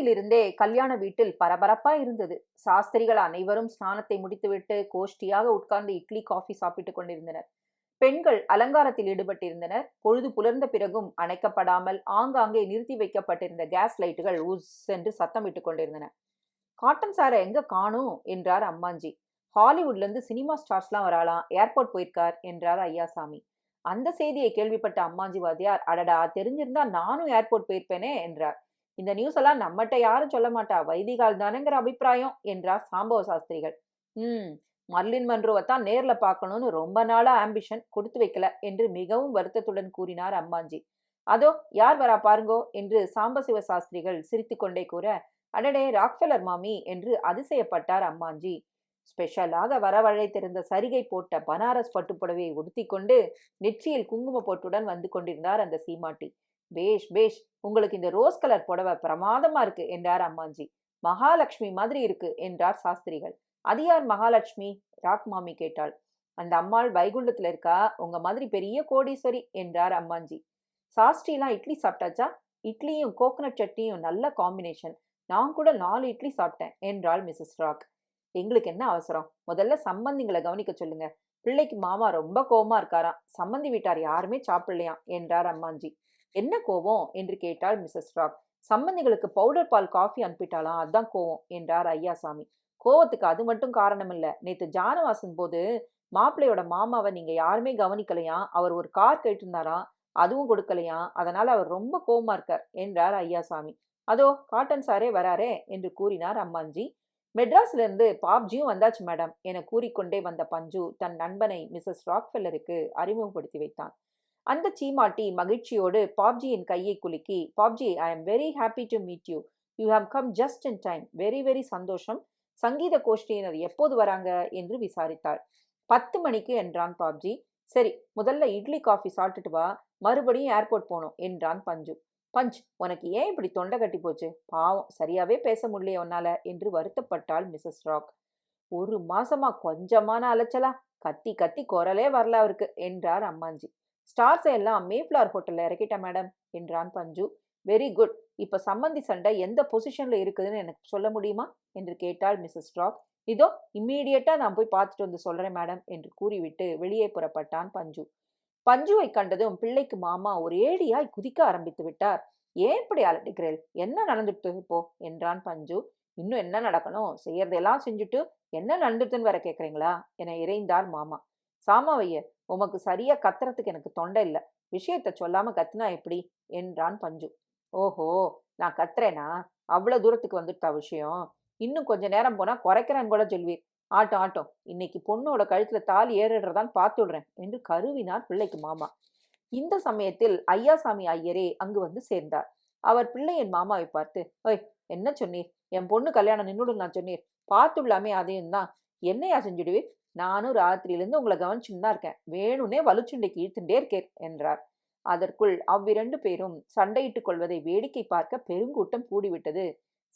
காலையிலிருந்தே கல்யாண வீட்டில் பரபரப்பா இருந்தது. சாஸ்திரிகள் அனைவரும் ஸ்நானத்தை முடித்துவிட்டு கோஷ்டியாக உட்கார்ந்து இட்லி காஃபி சாப்பிட்டுக் கொண்டிருந்தனர். பெண்கள் அலங்காரத்தில் ஈடுபட்டிருந்தனர். பொழுது புலர்ந்த பிறகும் அணைக்கப்படாமல் ஆங்காங்கே நிறுத்தி வைக்கப்பட்டிருந்த கேஸ் லைட்டுகள் உஸ் என்று சத்தமிட்டுக் கொண்டிருந்தன. காட்டன் சாரை எங்க காணும்? என்றார் அம்மாஞ்சி. ஹாலிவுட்லேருந்து சினிமா ஸ்டார்ஸ்லாம் வராலாம் ஏர்போர்ட் போயிருக்கார்? என்றார் ஐயாசாமி. அந்த செய்தியை கேள்விப்பட்ட அம்மாஞ்சி வாதியார் அடடா தெரிஞ்சிருந்தா நானும் ஏர்போர்ட் போயிருப்பேனே என்றார். இந்த நியூஸ் எல்லாம் நம்மகிட்ட யாரும் சொல்ல மாட்டா. வைதிகால் தானேங்கிற அபிப்பிராயம் என்றார் சாம்பவ சாஸ்திரிகள். ம் மர்லின் மன்ரோவை தான் நேரில் பார்க்கணும்னு ரொம்ப நாளா ஆம்பிஷன் கொடுத்து வைக்கல என்று மிகவும் வருத்தத்துடன் கூறினார் அம்மாஞ்சி. அதோ யார் வரா பாருங்கோ என்று சாம்பசிவ சாஸ்திரிகள் சிரித்துக்கொண்டே கூற அடடே ராக்ஃபெலர் மாமி என்று அதிசயப்பட்டார் அம்மாஞ்சி. ஸ்பெஷலாக வரவழைத்திருந்த சரிகை போட்ட பனாரஸ் பட்டுப்புடவையை உடுத்தி கொண்டு நெற்றியில் குங்கும போட்டுடன் வந்து கொண்டிருந்தார் அந்த சீமாட்டி. பேஷ் பேஷ் உங்களுக்கு இந்த ரோஸ் கலர் புடவை பிரமாதமா இருக்கு என்றார் அம்மாஞ்சி மகாலட்சுமி மாதிரி இருக்கு என்றார் சாஸ்திரிகள். அது யார் மகாலட்சுமி? ராக் மாமி கேட்டாள். அந்த அம்மாள் வைகுண்டத்துல இருக்கா? உங்க மாதிரி பெரிய கோடீஸ்வரி என்றார் அம்மாஞ்சி சாஸ்திரிலாம் இட்லி சாப்பிட்டாச்சா? இட்லியும் கோகனட் சட்னியும் நல்ல காம்பினேஷன் நான் கூட நாலு இட்லி சாப்பிட்டேன் என்றாள் மிஸ்ஸஸ் ராக். எங்களுக்கு என்ன அவசரம்? முதல்ல சம்பந்திங்களை கவனிக்க சொல்லுங்க. பிள்ளைக்கு மாமா ரொம்ப கோமா இருக்காராம். சம்மந்தி வீட்டார் யாருமே சாப்பிடலையாம் என்றார் அம்மாஞ்சி என்ன கோவம்? என்று கேட்டாள் மிஸ்ஸஸ் ராக். சம்பந்திகளுக்கு பவுடர் பால் காஃபி அனுப்பிட்டாலாம் அதான் கோவம் என்றார் ஐயாசாமி. கோவத்துக்கு அது மட்டும் காரணம் இல்லை நேற்று ஜானவாசன் போது மாப்பிள்ளையோட மாமாவை நீங்க யாருமே கவனிக்கலையாம் அவர் ஒரு கார் கேட்டிருந்தாராம் அதுவும் கொடுக்கலையாம் அதனால அவர் ரொம்ப கோவமா இருக்கார் என்றார் ஐயாசாமி. அதோ காட்டன் சாரே வராரே என்று கூறினார் அம்மாஞ்சி. மெட்ராஸ்ல இருந்து பாப்ஜியும் வந்தாச்சு மேடம் என கூறிக்கொண்டே வந்த பஞ்சு தன் நண்பனை மிஸ்ஸஸ் ராக்ஃபெல்லருக்கு அறிமுகப்படுத்தி வைத்தான். அந்த சீமாட்டி மகிழ்ச்சியோடு பாப்ஜியின் கையை குலுக்கி Babji I am very happy to meet you you have come just in time very very சந்தோஷம். சங்கீத கோஷ்டியினர் எப்போது வராங்க? என்று விசாரித்தாள் பத்து மணிக்கு என்றான் பாப்ஜி. சரி முதல்ல இட்லி காஃபி சாப்பிட்டுட்டு வா. மறுபடியும் ஏர்போர்ட் போகணும் என்றான் பஞ்சு. பஞ்ச் உனக்கு ஏன் இப்படி தொண்டை கட்டி போச்சு? பாவம் சரியாவே பேச முடியல உன்னால என்று வருத்தப்பட்டாள் மிஸ்ஸஸ் ராக். ஒரு மாசமா கொஞ்சமான அலைச்சலா. கத்தி கத்தி குரலே வரல அவருக்கு என்றார் அம்மாஞ்சி. ஸ்டார்ஸை எல்லாம் மேஃப்ளவர் ஹோட்டலில் இறக்கிட்டேன் மேடம் என்றான் பஞ்சு. வெரி குட் இப்போ சம்மந்தி சண்டை எந்த பொசிஷனில் இருக்குதுன்னு எனக்கு சொல்ல முடியுமா? என்று கேட்டாள் மிஸ்ஸஸ் ராக் இதோ இம்மீடியட்டாக நான் போய் பார்த்துட்டு வந்து சொல்கிறேன் மேடம் என்று கூறிவிட்டு வெளியே புறப்பட்டான் பஞ்சு. பஞ்சுவை கண்டதும் பிள்ளைக்கு மாமா ஒரு ஏடியாய் குதிக்க ஆரம்பித்து விட்டார். ஏன் இப்படி அலட்டிக்கிறேள் என்ன நடந்துட்டு இப்போ? என்றான் பஞ்சு. இன்னும் என்ன நடக்கணும்? செய்யறதெல்லாம் செஞ்சுட்டு என்ன நடந்துட்டுன்னு வர கேட்குறீங்களா என இறைந்தார் மாமா. சாமாவைய உமக்கு சரியா கத்துறதுக்கு எனக்கு தொண்டை இல்லை. விஷயத்த சொல்லாம கத்துனா எப்படி? என்றான் பஞ்சு. ஓஹோ! நான் கத்துறேனா? அவ்வளோ தூரத்துக்கு வந்துட்டா விஷயம். இன்னும் கொஞ்ச நேரம் போனா குறைக்கிறேன்னு கூட சொல்வீர். ஆட்டம் ஆட்டம். இன்னைக்கு பொண்ணோட கழுத்துல தாலி ஏறிடுறதான் பார்த்து விடுறேன் என்று கருவினார் பிள்ளைக்கு மாமா. இந்த சமயத்தில் ஐயாசாமி ஐயரே அங்கு வந்து சேர்ந்தார். அவர் பிள்ளையின் மாமாவை பார்த்து ஓய் என்ன சொன்னீர்? என் பொண்ணு கல்யாணம் நின்னுடும் நான் சொன்னீர். பார்த்துள்ளாமே அதையும் தான் என்னையா செஞ்சுடுவீர்? நானும் ராத்திரியிலிருந்து உங்களை கவனிச்சுன்னு தான் இருக்கேன். வேணும்னே வலுச்சுண்டைக்கு இழுத்துட்டே இருக்கேன் என்றார். அதற்குள் அவ்விரண்டு பேரும் சண்டையிட்டுக் கொள்வதை வேடிக்கை பார்க்க பெருங்கூட்டம் கூடிவிட்டது.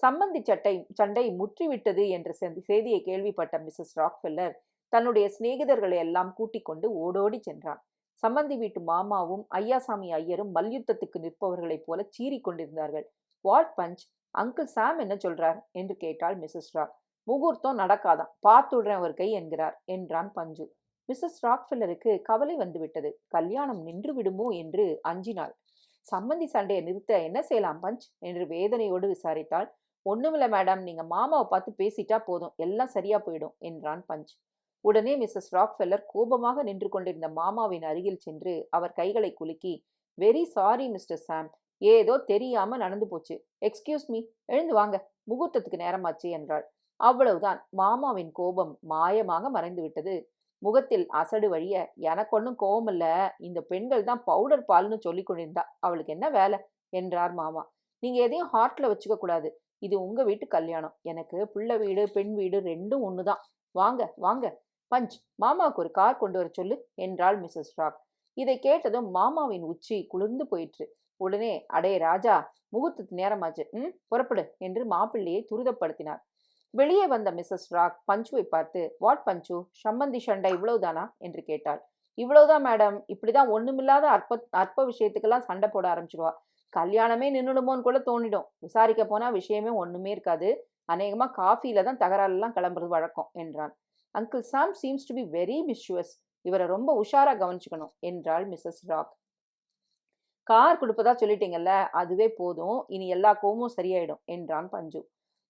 சம்பந்தி சட்டை சண்டை முற்றிவிட்டது என்ற செய்தியை கேள்விப்பட்ட மிஸ்ஸஸ் ராக்ஃபெல்லர் தன்னுடைய சிநேகிதர்களை எல்லாம் கூட்டிக் கொண்டு ஓடோடி சென்றான். சம்பந்தி வீட்டு மாமாவும் ஐயாசாமி ஐயரும் மல்யுத்தத்துக்கு நிற்பவர்களைப் போல சீறிக் கொண்டிருந்தார்கள். What punch? அங்கிள் சாம் என்ன சொல்றார்? என்று கேட்டாள் மிஸ்ஸஸ் ராக். முகூர்த்தம் நடக்காதான் பார்த்துடுறேன் ஒரு கை என்கிறார் என்றான் பஞ்சு. மிஸ்ஸஸ் ராக்ஃபில்லருக்கு கவலை வந்துவிட்டது. கல்யாணம் நின்று விடுமோ? என்று அஞ்சினாள். சம்பந்தி சண்டையை நிறுத்த என்ன செய்யலாம் பஞ்ச்? என்று வேதனையோடு விசாரித்தாள். ஒண்ணுமில்ல மேடம். நீங்க மாமாவை பார்த்து பேசிட்டா போதும். எல்லாம் சரியா போயிடும் என்றான் பஞ்ச். உடனே மிஸ்ஸஸ் ராக்ஃபெல்லர் கோபமாக நின்று கொண்டிருந்த மாமாவின் அருகில் சென்று அவர் கைகளை குலுக்கி வெரி சாரி மிஸ்டர் சாம். ஏதோ தெரியாம நடந்து போச்சு. Excuse me. எழுந்து வாங்க. முகூர்த்தத்துக்கு நேரமாச்சு என்றாள். அவ்வளவுதான். மாமாவின் கோபம் மாயமாக மறைந்து விட்டது முகத்தில் அசடு வழிய எனக்கு ஒன்றும் கோபம் இல்ல இந்த பெண்கள் தான் பவுடர் பால்னு சொல்லி கொண்டிருந்தா அவளுக்கு என்ன வேலை? என்றார் மாமா. நீங்க எதையும் ஹார்ட்ல வச்சுக்க கூடாது. இது உங்க வீட்டு கல்யாணம். எனக்கு பிள்ளை வீடு பெண் வீடு ரெண்டும் ஒண்ணுதான். வாங்க வாங்க. பஞ்ச். மாமாவுக்கு ஒரு கார் கொண்டு வர சொல்லு என்றாள் மிஸ்ஸஸ் ராக். இதை கேட்டதும் மாமாவின் உச்சி குளிர்ந்து போயிற்று. உடனே அடே ராஜா முகூர்த்தத்து நேரமாச்சு. ம் புறப்படு என்று மாப்பிள்ளையை துரிதப்படுத்தினார். வெளியே வந்த மிஸ்ஸஸ் ராக் பஞ்சுவை பார்த்து வாட் பஞ்சு? சம்பந்தி சண்டை இவ்வளவுதானா? என்று கேட்டாள். இவ்வளவுதான் மேடம். இப்படிதான் ஒண்ணுமில்லாத அற்ப அற்ப விஷயத்துக்கெல்லாம் சண்டை போட ஆரம்பிச்சிருவா. கல்யாணமே நின்னுடுமோன்னு கூட தோணிடும். விசாரிக்க போனா விஷயமே ஒண்ணுமே இருக்காது. அநேகமா காஃபில தான் தகராறுலாம் கிளம்புறது வழக்கம் என்றான். Uncle Sam seems to be very misuse இவரை ரொம்ப உஷாரா கவனிச்சுக்கணும் என்றாள் மிஸ்ஸஸ் ராக் கார் கொடுப்பதா சொல்லிட்டீங்கல்ல அதுவே போதும். இனி எல்லா கோமும் சரியாயிடும் என்றான் பஞ்சு.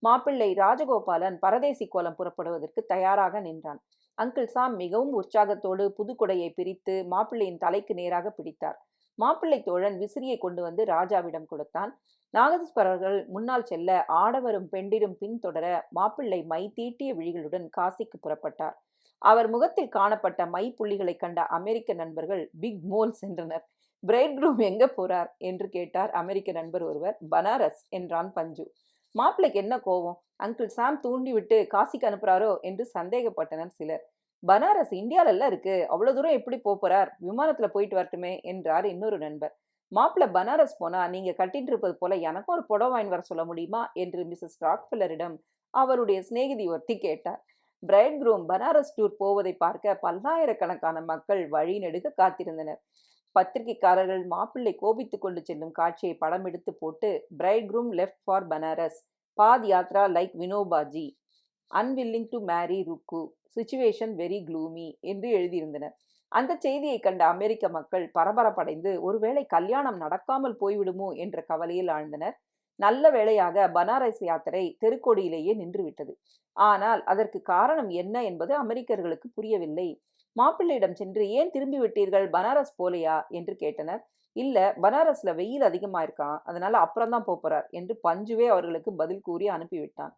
மாப்பிள்ளை ராஜகோபாலன் பரதேசி கோலம் புறப்படுவதற்கு தயாராக நின்றான். அங்கிள் சாம் மிகவும் உற்சாகத்தோடு புதுக்குடையை பிரித்து மாப்பிள்ளையின் தலைக்கு நேராக பிடித்தார். மாப்பிள்ளை தோழன் விசிறியை கொண்டு வந்து ராஜாவிடம் கொடுத்தான். நாகதீஸ்வரர்கள் முன்னால் செல்ல ஆடவரும் பெண்டிரும் பின்தொடர மாப்பிள்ளை மை தீட்டிய விழிகளுடன் காசிக்கு புறப்பட்டார். அவர் முகத்தில் காணப்பட்ட மை புள்ளிகளை கண்ட அமெரிக்க நண்பர்கள் பிக் மோல் சென்றனர். பிரைட் குரூம் எங்க போறார்? என்று கேட்டார் அமெரிக்க நண்பர் ஒருவர். பனாரஸ் என்றான் பஞ்சு. மாப்பிள்ளைக்கு என்ன கோவம்? அங்கிள் சாம் தூண்டி விட்டு காசிக்கு அனுப்புறாரோ? என்று சந்தேகப்பட்டனர் சிலர். பனாரஸ் இந்தியாவில இருக்கு. அவ்வளவு தூரம் எப்படி போறார்? விமானத்துல போயிட்டு வரட்டுமே என்றார் இன்னொரு நண்பர். மாப்பிள்ள பனாரஸ் போனா நீங்க கட்டிட்டு இருப்பது போல எனக்கும் ஒரு புடவை வாங்கி வர சொல்ல முடியுமா? என்று மிஸ்ஸஸ் ராக்ஃபில்லரிடம் அவருடைய சிநேகிதி ஒருத்தி கேட்டார். பிரைட் குரூம் பனாரஸ் டூர் போவதை பார்க்க பல்லாயிரக்கணக்கான மக்கள் வழி நெடுக காத்திருந்தனர். பத்திரிகைக்காரர்கள் மாப்பிள்ளை கோபித்துக் கொண்டு செல்லும் காட்சியை படம் எடுத்து போட்டு bridegroom left for Banaras pad yatra like Vinobaji unwilling to marry Rukku situation very gloomy என்று எழுதியிருந்தனர் அந்த செய்தியை கண்ட அமெரிக்க மக்கள் பரபரப்படைந்து ஒருவேளை கல்யாணம் நடக்காமல் போய்விடுமோ என்ற கவலையில் ஆழ்ந்தனர். நல்ல வேளையாக பனாரஸ் யாத்திரை தெருக்கோடியிலேயே நின்றுவிட்டது ஆனால் அதற்கு காரணம் என்ன என்பது அமெரிக்கர்களுக்கு புரியவில்லை. மாப்பிள்ளையிடம் சென்று ஏன் திரும்பி விட்டீர்கள் பனாரஸ் போலையா? என்று கேட்டனர். இல்ல பனாரஸ்ல வெயில் அதிகமா இருக்கான் அதனால அப்புறம் தான் போறார் என்று பஞ்சுவே அவர்களுக்கு பதில் கூறி அனுப்பிவிட்டான்.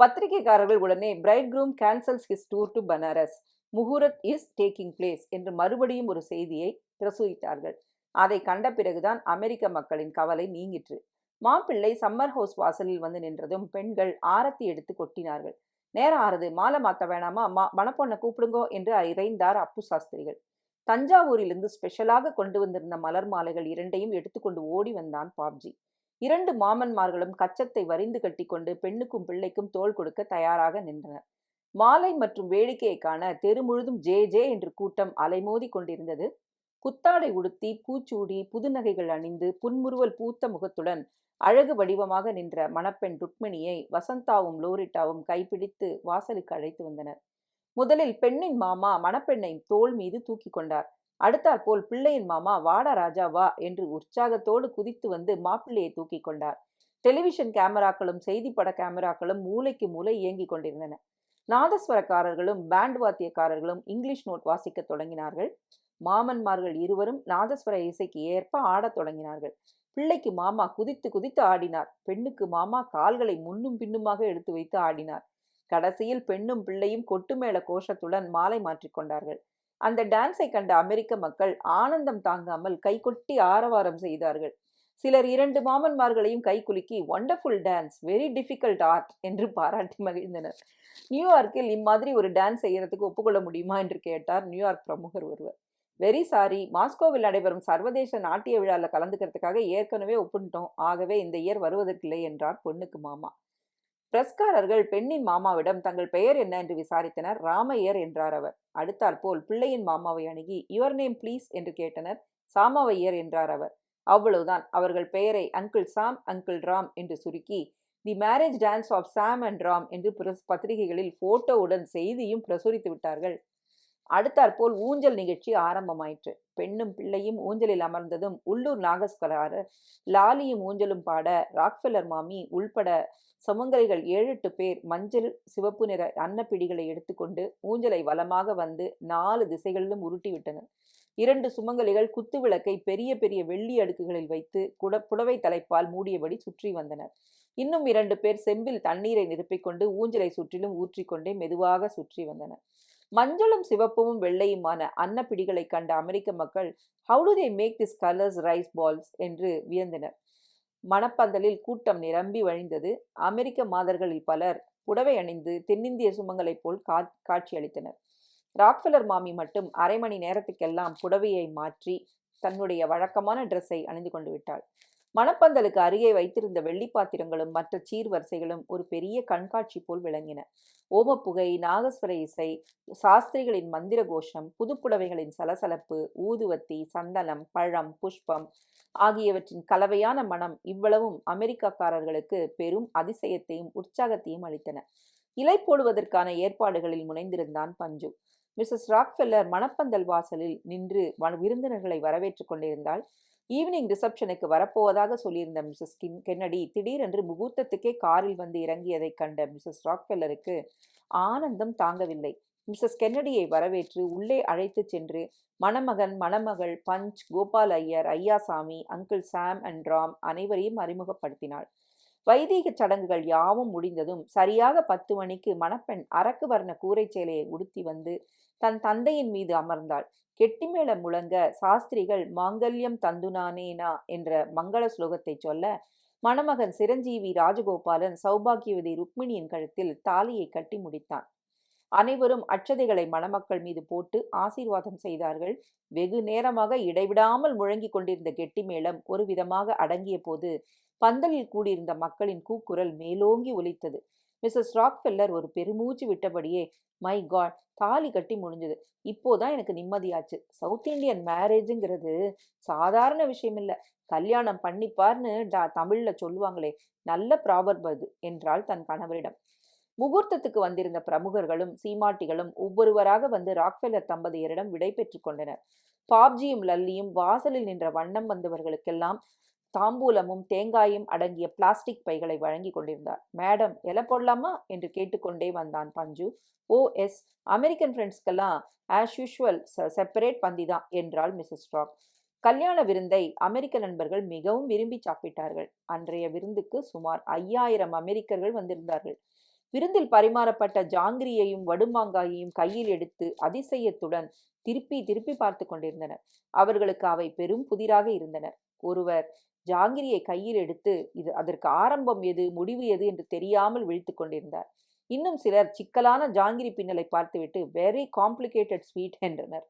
பத்திரிகைக்காரர்கள் உடனே bridegroom cancels his tour to Banaras muhurat is taking place என்று மறுபடியும் ஒரு செய்தியை பிரசுரித்தார்கள். அதை கண்ட பிறகுதான் அமெரிக்க மக்களின் கவலை நீங்கிற்று. மாப்பிள்ளை சம்மர் ஹவுஸ் வாசலில் வந்து நின்றதும் பெண்கள் ஆரத்தி எடுத்து கொட்டினார்கள். நேரம் ஆறுது. மாலை மாத்த வேணாமா? மா மணப்பொண்ணை கூப்பிடுங்கோ என்று இறைந்தார் அப்பு சாஸ்திரிகள். தஞ்சாவூரிலிருந்து ஸ்பெஷலாக கொண்டு வந்திருந்த மலர் மாலைகள் இரண்டையும் எடுத்துக்கொண்டு ஓடி வந்தான் பாப்ஜி. இரண்டு மாமன்மார்களும் கச்சத்தை வரிந்து கட்டிக்கொண்டு பெண்ணுக்கும் பிள்ளைக்கும் தோள் கொடுக்க தயாராக நின்றனர். மாலை மற்றும் வேடிக்கையை காண தெரு முழுதும் ஜே ஜே என்று கூட்டம் அலைமோதி கொண்டிருந்தது. குத்தாடை உடுத்தி பூச்சூடி புதுநகைகள் அணிந்து புன்முறுவல் பூத்த முகத்துடன் அழகு வடிவமாக நின்ற மணப்பெண் ருக்மிணியை வசந்தாவும் லோரிட்டாவும் கைப்பிடித்து வாசலுக்கு அழைத்து வந்தனர். முதலில் பெண்ணின் மாமா மணப்பெண்ணை தோல் மீது தூக்கி கொண்டார். அடுத்தாற் போல் பிள்ளையின் மாமா வாடா ராஜா வா என்று உற்சாகத்தோடு குதித்து வந்து மாப்பிள்ளையை தூக்கி கொண்டார். டெலிவிஷன் கேமராக்களும் செய்திப்பட கேமராக்களும் மூளைக்கு மூளை இயங்கிக் கொண்டிருந்தன. நாதஸ்வரக்காரர்களும் பேண்ட் வாத்தியக்காரர்களும் இங்கிலீஷ் நோட் வாசிக்க தொடங்கினார்கள். மாமன்மார்கள் இருவரும் நாதஸ்வர இசைக்கு ஏற்ப ஆடத் தொடங்கினார்கள். பிள்ளைக்கு மாமா குதித்து குதித்து ஆடினார். பெண்ணுக்கு மாமா கால்களை முன்னும் பின்னுமாக எடுத்து வைத்து ஆடினார். கடைசியில் பெண்ணும் பிள்ளையும் கொட்டுமேள கோஷத்துடன் மாலை மாற்றிக்கொண்டார்கள் அந்த டான்ஸை கண்ட அமெரிக்க மக்கள் ஆனந்தம் தாங்காமல் கைகொட்டி ஆரவாரம் செய்தார்கள். சிலர் இரண்டு மாமன்மார்களையும் கைகுலுக்கி wonderful dance very difficult art என்று பாராட்டி மகிழ்ந்தனர். நியூயார்க்கில் இம்மாதிரி ஒரு டான்ஸ் செய்யறதுக்கு ஒப்புக்கொள்ள முடியுமா என்று கேட்டார் நியூயார்க் பிரமுகர் ஒருவர். வெரி சாரி மாஸ்கோவில் நடைபெறும் சர்வதேச நாட்டிய விழாவில் கலந்துக்கிறதுக்காக ஏற்கனவே ஒப்புட்டோம். ஆகவே இந்த இயர் வருவதற்கில்லை என்றார் பொண்ணுக்கு மாமா. பிரஸ்காரர்கள் பெண்ணின் மாமாவிடம் தங்கள் பெயர் என்ன என்று விசாரித்தனர். ராமையர் என்றார் அவர். அடுத்தாற்போல் பிள்ளையின் மாமாவை அணுகி யுவர் நேம் ப்ளீஸ் என்று கேட்டனர். சாமாவையர் என்றார் அவர். அவ்வளவுதான். அவர்கள் பெயரை அங்கிள் சாம் அங்கிள் ராம் என்று சுருக்கி the marriage dance of Sam and Ram என்று பத்திரிகைகளில் போட்டோவுடன் செய்தியும் பிரசுரித்து விட்டார்கள். அடுத்தாற்போல் ஊஞ்சல் நிகழ்ச்சி ஆரம்பமாயிற்று. பெண்ணும் பிள்ளையும் ஊஞ்சலில் அமர்ந்ததும் உள்ளூர் நாகஸ்கராரர் லாலியும் ஊஞ்சலும் பாட ராக்ஃபெல்லர் மாமி உள்பட சுமங்கலிகள் ஏழு எட்டு பேர் மஞ்சள் சிவப்பு நிற அன்னப்பிடிகளை எடுத்துக்கொண்டு ஊஞ்சலை வளமாக வந்து நாலு திசைகளிலும் உருட்டி விட்டனர் இரண்டு சுமங்கலிகள் குத்து விளக்கை பெரிய பெரிய வெள்ளி அடுக்குகளில் வைத்து குட புடவை தலைப்பால் மூடியபடி சுற்றி வந்தனர். இன்னும் இரண்டு பேர் செம்பில் தண்ணீரை நிரப்பிக்கொண்டு ஊஞ்சலை சுற்றிலும் ஊற்றிக்கொண்டே மெதுவாக சுற்றி வந்தனர். மஞ்சளும் சிவப்பும் வெள்ளையுமான அன்னப்பிடிகளை கண்ட அமெரிக்க மக்கள் how do they make this colours rice balls என்று வியந்தனர். மணப்பந்தலில் கூட்டம் நிரம்பி வழிந்தது. அமெரிக்க மாதர்களில் பலர் புடவை அணிந்து தென்னிந்திய சுமங்களைப் போல் கா காட்சியளித்தனர். ராக்ஃபெலர் மாமி மட்டும் அரை மணி நேரத்துக்கெல்லாம் புடவையை மாற்றி தன்னுடைய வழக்கமான ட்ரெஸ்ஸை அணிந்து கொண்டு விட்டாள். மணப்பந்தலுக்கு அருகே வைத்திருந்த வெள்ளி பாத்திரங்களும் மற்ற சீர்வரிசைகளும் ஒரு பெரிய கண்காட்சி போல் விளங்கின. ஓமப்புகை நாகஸ்வர இசை சாஸ்திரிகளின் மந்திர கோஷம் புதுப்புடவைகளின் சலசலப்பு ஊதுவத்தி சந்தனம் பழம் புஷ்பம் ஆகியவற்றின் கலவையான மனம் இவ்வளவும் அமெரிக்காக்காரர்களுக்கு பெரும் அதிசயத்தையும் உற்சாகத்தையும் அளித்தன. இலை போடுவதற்கான ஏற்பாடுகளில் முனைந்திருந்தான் பஞ்சு. மிஸ்ஸஸ் ராக்ஃபெல்லர் மணப்பந்தல் வாசலில் நின்று விருந்தினர்களை வரவேற்றுக் கொண்டிருந்தாள். ஈவினிங் ரிசப்ஷனுக்கு வரப்போவதாக சொல்லியிருந்த மிஸ்ஸஸ் கின் கென்னடி திடீரென்று முகூர்த்தத்துக்கே காரில் வந்து இறங்கியதைக் கண்ட மிஸ்ஸஸ் ராக்ஃபெல்லருக்கு ஆனந்தம் தாங்கவில்லை. மிஸ்ஸஸ் கென்னடியை வரவேற்று உள்ளே அழைத்து சென்று மணமகன் மணமகள் Panch Gopal Iyer Ayyasami uncle Sam and Ram அனைவரையும் அறிமுகப்படுத்தினாள். வைதீக சடங்குகள் யாவும் முடிந்ததும் சரியாக பத்து மணிக்கு மணப்பெண் அரக்கு வர்ண கூரை சேலையை உடுத்தி வந்து தன் தந்தையின் மீது அமர்ந்தாள். கெட்டிமேள முழங்க சாஸ்திரிகள் மாங்கல்யம் தந்துனானேனா? என்ற மங்கள ஸ்லோகத்தை சொல்ல மணமகன் சிரஞ்சீவி ராஜகோபாலன் சௌபாகியவதி ருக்மிணியின் கழுத்தில் தாலியை கட்டி முடித்தான். அனைவரும் அச்சதைகளை மணமக்கள் மீது போட்டு ஆசீர்வாதம் செய்தார்கள். வெகு நேரமாக இடைவிடாமல் முழங்கிக் கொண்டிருந்த கெட்டி மேளம் ஒரு விதமாக அடங்கிய போது பந்தலில் கூடியிருந்த மக்களின் கூக்குரல் மேலோங்கி ஒலித்தது. மிஸ்ஸஸ் ராக்ஃபெல்லர் ஒரு பெருமூச்சு விட்டபடியே மை காட் தாலி கட்டி முடிஞ்சது. இப்போதான் எனக்கு நிம்மதியாச்சு. சவுத் இந்தியன் மேரேஜுங்கிறது சாதாரண விஷயம் இல்லை. கல்யாணம் பண்ணிப்பார்னு டா தமிழில் சொல்லுவாங்களே நல்ல ப்ராபர்ப் அது என்றாள் தன் கணவரிடம். முகூர்த்தத்துக்கு வந்திருந்த பிரமுகர்களும் சீமாட்டிகளும் ஒவ்வொருவராக வந்து ராக்ஃபெல்லர் தம்பதியரிடம் விடை பெற்று கொண்டனர். பாப்ஜியும் லல்லியும் வாசலில் நின்ற வண்ணம் வந்தவர்களுக்கெல்லாம் தாம்பூலமும் தேங்காயும் அடங்கிய பிளாஸ்டிக் பைகளை வழங்கி கொண்டிருந்தார். மேடம் எலை போடலாமா? என்று கேட்டுக்கொண்டே வந்தான் பஞ்சு. Oh yes. அமெரிக்கன் ஃப்ரெண்ட்ஸ்க்கெல்லாம் ஆஸ் யூஷுவல் செப்பரேட் பந்தி தான் என்றாள் மிஸ்ஸஸ் ஸ்ட்ராக் கல்யாண விருந்தை அமெரிக்க நண்பர்கள் மிகவும் விரும்பி சாப்பிட்டார்கள். அன்றைய விருந்துக்கு சுமார் ஐயாயிரம் அமெரிக்கர்கள் வந்திருந்தார்கள். விருந்தில் பரிமாறப்பட்ட ஜாங்கிரியையும் வடுமாங்காயையும் கையில் எடுத்து அதிசயத்துடன் திருப்பி திருப்பி பார்த்து கொண்டிருந்தனர். அவர்களுக்கு அவை பெரும் புதிராக இருந்தனர் ஒருவர் ஜாங்கிரியை கையில் எடுத்து இது அதற்கு ஆரம்பம் எது முடிவு எது என்று தெரியாமல் விழித்து கொண்டிருந்தார். இன்னும் சிலர் சிக்கலான ஜாங்கிரி பின்னலை பார்த்துவிட்டு வெரி காம்ப்ளிகேட்டட் ஸ்வீட் என்றனர்.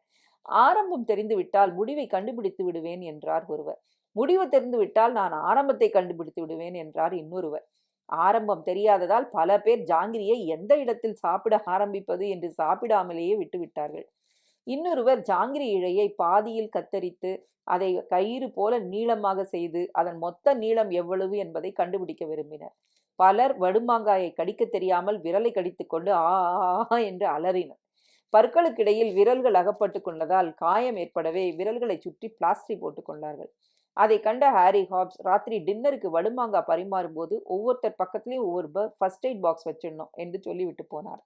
ஆரம்பம் தெரிந்துவிட்டால் முடிவை கண்டுபிடித்து விடுவேன் என்றார் ஒருவர். முடிவு தெரிந்துவிட்டால் நான் ஆரம்பத்தை கண்டுபிடித்து விடுவேன் என்றார் இன்னொருவர். ஆரம்பம் தெரியாததால் பல பேர் ஜாங்கிரியை எந்த இடத்தில் சாப்பிட ஆரம்பிப்பது என்று சாப்பிடாமலேயே விட்டுவிட்டார்கள். இன்னொருவர் ஜாங்கிரி இழையை பாதியில் கத்தரித்து அதை கயிறு போல நீளமாக செய்து அதன் மொத்த நீளம் எவ்வளவு என்பதை கண்டுபிடிக்க விரும்பினர். பலர் வடுமாங்காயை கடிக்க தெரியாமல் விரலை கடித்துக்கொண்டு ஆ என்று அலறினர். பற்களுக்கிடையில் விரல்கள் அகப்பட்டு கொண்டதால் காயம் ஏற்படவே விரல்களை சுற்றி பிளாஸ்டிக் போட்டுக்கொண்டார்கள் அதை கண்ட ஹாரி ஹாப்ஸ் ராத்திரி டின்னருக்கு வடுமாங்காய் பரிமாறும் போது ஒவ்வொருத்தர் பக்கத்துலேயும் ஒவ்வொரு ஃபர்ஸ்ட் எய்ட் பாக்ஸ் வச்சிடணும் என்று சொல்லிவிட்டு போனார்.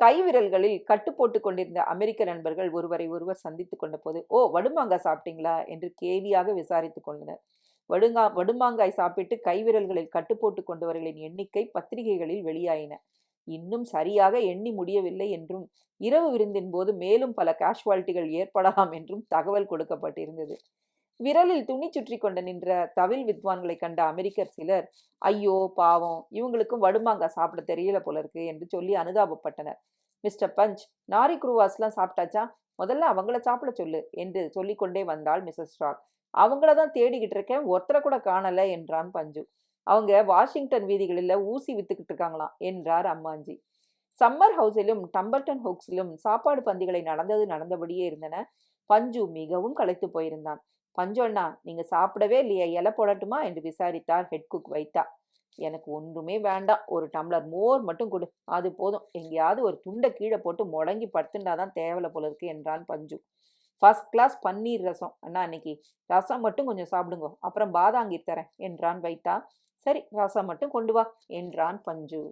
கை விரல்களில் கட்டு போட்டு கொண்டிருந்த அமெரிக்க நண்பர்கள் ஒருவரை ஒருவர் சந்தித்து கொண்ட போது ஓ வடுமாங்காய் சாப்பிட்டீங்களா? என்று கேலியாக விசாரித்து கொண்டனர். வடுங்கா வடுமாங்காய் சாப்பிட்டு கைவிரல்களில் கட்டு போட்டு கொண்டவர்களின் எண்ணிக்கை பத்திரிகைகளில் வெளியாயின. இன்னும் சரியாக எண்ணி முடியவில்லை என்றும் இரவு விருந்தின் போது மேலும் பல கேஷுவாலிட்டிகள் ஏற்படலாம் என்றும் தகவல் கொடுக்கப்பட்டிருந்தது. விரலில் துணி சுற்றி கொண்டு நின்ற தவில் வித்வான்களை கண்ட அமெரிக்கர் சிலர் ஐயோ பாவம் இவங்களுக்கும் வடுமாங்காய் சாப்பிட தெரியல போல இருக்கு என்று சொல்லி அனுதாபப்பட்டனர். மிஸ்டர் பஞ்ச் நாரி குருவாஸ்லாம் சாப்பிட்டாச்சா? முதல்ல அவங்கள சாப்பிட சொல்லு என்று சொல்லிக்கொண்டே வந்தாள் மிஸ்ஸஸ் ஸ்ட்ராக் அவங்கள தான் தேடிக்கிட்டு இருக்கேன் ஒருத்தரை கூட காணல என்றான் பஞ்சு. அவங்க வாஷிங்டன் வீதிகளில் ஊசி வித்துக்கிட்டு இருக்காங்களாம் என்றார் அம்மாஞ்சி. சம்மர் ஹவுஸிலும் டம்பர்டன் ஹோக்ஸிலும் சாப்பாடு பந்திகளை நடந்தது நடந்தபடியே இருந்தன. பஞ்சு மிகவும் களைத்து போயிருந்தான். பஞ்சோண்ணா நீங்க சாப்பிடவே இல்லையா இலை போடட்டுமா? என்று விசாரித்தார் ஹெட் குக் வைத்தா. எனக்கு ஒன்றுமே வேண்டாம் ஒரு டம்ளர் மோர் மட்டும் கொடு அது போதும். எங்கேயாவது ஒரு துண்டை கீழே போட்டு முடங்கி படுத்துண்டாதான் தேவலை போல இருக்கு என்றான் பஞ்சு. ஃபர்ஸ்ட் கிளாஸ் பன்னீர் ரசம். அண்ணா அன்னைக்கு ரசம் மட்டும் கொஞ்சம் சாப்பிடுங்க அப்புறம் பாதாங்கி தரேன் என்றான் வைத்தா. சரி ரசம் மட்டும் கொண்டு வா என்றான் பஞ்சு.